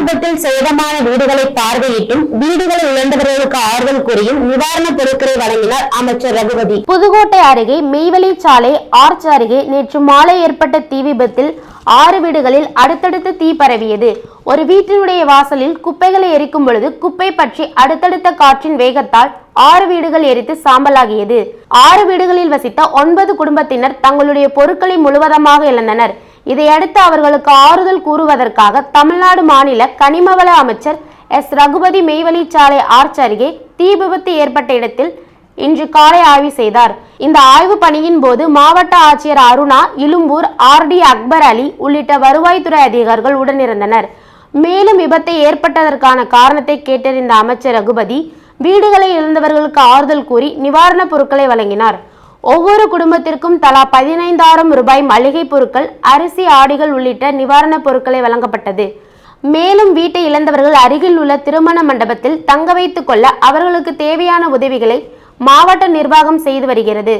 விபத்தில் சேதமான வீடுகளை பார்வையிட்டும் வீடுகளை இழந்தவர்களுக்கு ஆறுதல் கூறியும் நிவாரணப் பொருட்களை வழங்கினார் அமைச்சர் ரகுபதி. புதுக்கோட்டை அருகே மெய்வெளி சாலை ஆர்ச் அருகே நேற்று மாலை ஏற்பட்ட தீ விபத்தில் ஆறு வீடுகளில் அடுத்தடுத்து தீ பரவியது. ஒரு வீட்டினுடைய வாசலில் குப்பைகளை எரிக்கும் பொழுது குப்பை பற்றி அடுத்தடுத்த காற்றின் வேகத்தால் ஆறு வீடுகள் எரித்து சாம்பலாகியது. ஆறு வீடுகளில் வசித்த ஒன்பது குடும்பத்தினர் தங்களுடைய பொருட்களை முழுவதமாக இழந்தனர். இதையடுத்து அவர்களுக்கு ஆறுதல் கூறுவதற்காக தமிழ்நாடு மாநில கனிமவள அமைச்சர் எஸ். ரகுபதி மெய்வெளி சாலை ஆர்ச் அருகே தீ விபத்து ஏற்பட்ட இடத்தில் இன்று காலை ஆய்வு செய்தார். இந்த ஆய்வு பணியின் போது மாவட்ட ஆட்சியர் அருணா இலும்பூர் ஆர். டி. அக்பர் அலி உள்ளிட்ட வருவாய்த்துறை அதிகாரிகள் உடனிருந்தனர். மேலும் விபத்தை ஏற்பட்டதற்கான காரணத்தை கேட்டறிந்த அமைச்சர் ரகுபதி வீடுகளை இழந்தவர்களுக்கு ஆறுதல் கூறி நிவாரணப் பொருட்களை வழங்கினார். ஒவ்வொரு குடும்பத்திற்கும் தலா பதினைந்தாயிரம் ரூபாய் மளிகை பொருட்கள் அரிசி ஆடிகள் உள்ளிட்ட நிவாரணப் பொருட்களை வழங்கப்பட்டது. மேலும் வீட்டை இழந்தவர்கள் அருகில் உள்ள திருமண மண்டபத்தில் தங்க வைத்துக் கொள்ள அவர்களுக்கு தேவையான உதவிகளை மாவட்ட நிர்வாகம் செய்து வருகிறது.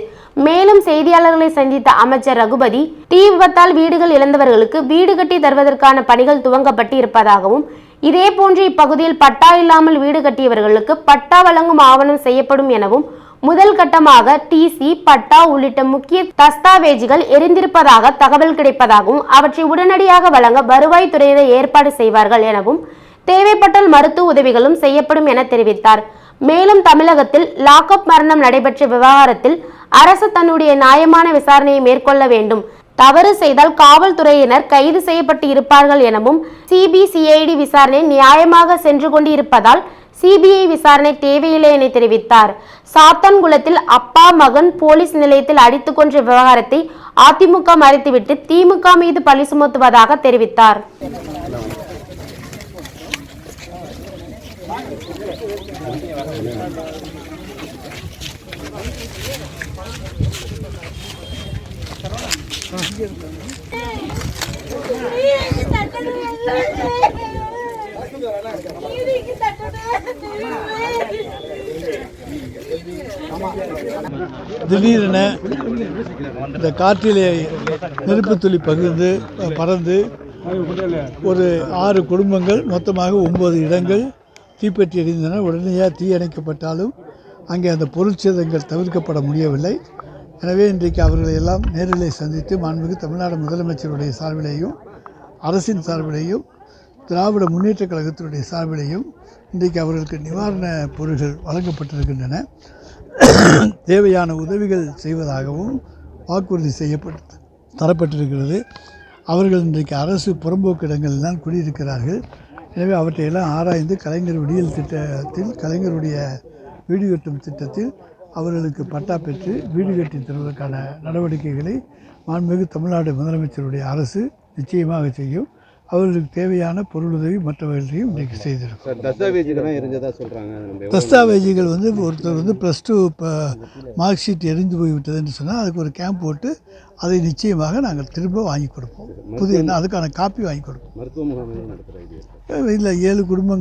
மேலும் செய்தியாளர்களை சந்தித்த அமைச்சர் ரகுபதி தீ விபத்தால் வீடுகள் இழந்தவர்களுக்கு வீடு கட்டி தருவதற்கான பணிகள் துவங்கப்பட்டு இருப்பதாகவும் இதே போன்று இப்பகுதியில் பட்டா இல்லாமல் வீடு கட்டியவர்களுக்கு பட்டா வழங்கும் ஆவணம் செய்யப்படும் எனவும் முதல் கட்டமாக டிசி பட்டா உள்ளிட்ட முக்கிய தஸ்தாவேஜுகள் எரிந்திருப்பதாக தகவல் கிடைப்பதாகவும் அவற்றை உடனடியாக வழங்க வருவாய்த்துறையினர் ஏற்பாடு செய்வார்கள் எனவும் தேவைப்பட்டால் மருத்துவ உதவிகளும் செய்யப்படும் என தெரிவித்தார். மேலும் தமிழகத்தில் லாக்அப் மரணம் நடைபெற்ற விவகாரத்தில் அரசு தன்னுடைய நியாயமான விசாரணையை மேற்கொள்ள வேண்டும். தவறு செய்தால் காவல்துறையினர் கைது செய்யப்பட்டு இருப்பார்கள் எனவும் சிபிசிஐடி விசாரணை நியாயமாக சென்று கொண்டு இருப்பதால் சிபிஐ விசாரணை தேவையில்லை என தெரிவித்தார். சாத்தான்குளத்தில் அப்பா மகன் போலீஸ் நிலையத்தில் அடித்துக் கொன்ற விவகாரத்தை அதிமுக மறைத்துவிட்டு திமுக மீது பழி சுமத்துவதாக தெரிவித்தார். திடீரென இந்த காற்றிலே நெருப்பு துளி பகிர்ந்து பறந்து ஒரு ஆறு குடும்பங்கள் மொத்தமாக ஒன்பது இடங்கள் தீப்பற்றி எரிந்தன. உடனடியாக தீ அணைக்கப்பட்டாலும் அங்கே அந்த பொருட்சேதங்கள் தவிர்க்கப்பட முடியவில்லை. எனவே இன்றைக்கு அவர்களை எல்லாம் நேரிலே சந்தித்து மாண்புமிகு தமிழ்நாடு முதலமைச்சருடைய சார்பிலேயும் அரசின் சார்பிலேயும் திராவிட முன்னேற்றக் கழகத்தினுடைய சார்பிலையும் இன்றைக்கு அவர்களுக்கு நிவாரண பொருட்கள் வழங்கப்பட்டிருக்கின்றன. தேவையான உதவிகள் செய்வதாகவும் வாக்குறுதி செய்யப்பட்டு தரப்பட்டிருக்கிறது. அவர்கள் இன்றைக்கு அரசு புறம்போக்கு இடங்களில் தான் குடியிருக்கிறார்கள். எனவே அவற்றையெல்லாம் ஆராய்ந்து கலைஞர் விடியல் திட்டத்தில் கலைஞருடைய வீடு கட்டும் திட்டத்தில் அவர்களுக்கு பட்டா பெற்று வீடு கட்டி தருவதற்கான நடவடிக்கைகளை மாண்புமிகு தமிழ்நாடு முதலமைச்சருடைய அரசு நிச்சயமாக செய்யும். அவர்களுக்கு தேவையான பொருளுதவி மற்றவர்களையும் இன்றைக்கு செய்திருக்கும். தஸ்தாவேஜுகள் வந்து ஒருத்தர் வந்து ப்ளஸ் டூ இப்போ மார்க் ஷீட் எரிந்து போய்விட்டதுன்னு சொன்னால் அதுக்கு ஒரு கேம்ப் போட்டு அதை நிச்சயமாக நாங்கள் திரும்ப வாங்கி கொடுப்போம். புதிய அதுக்கான காப்பி வாங்கி கொடுப்போம். இல்லை ஏழு குடும்பங்கள்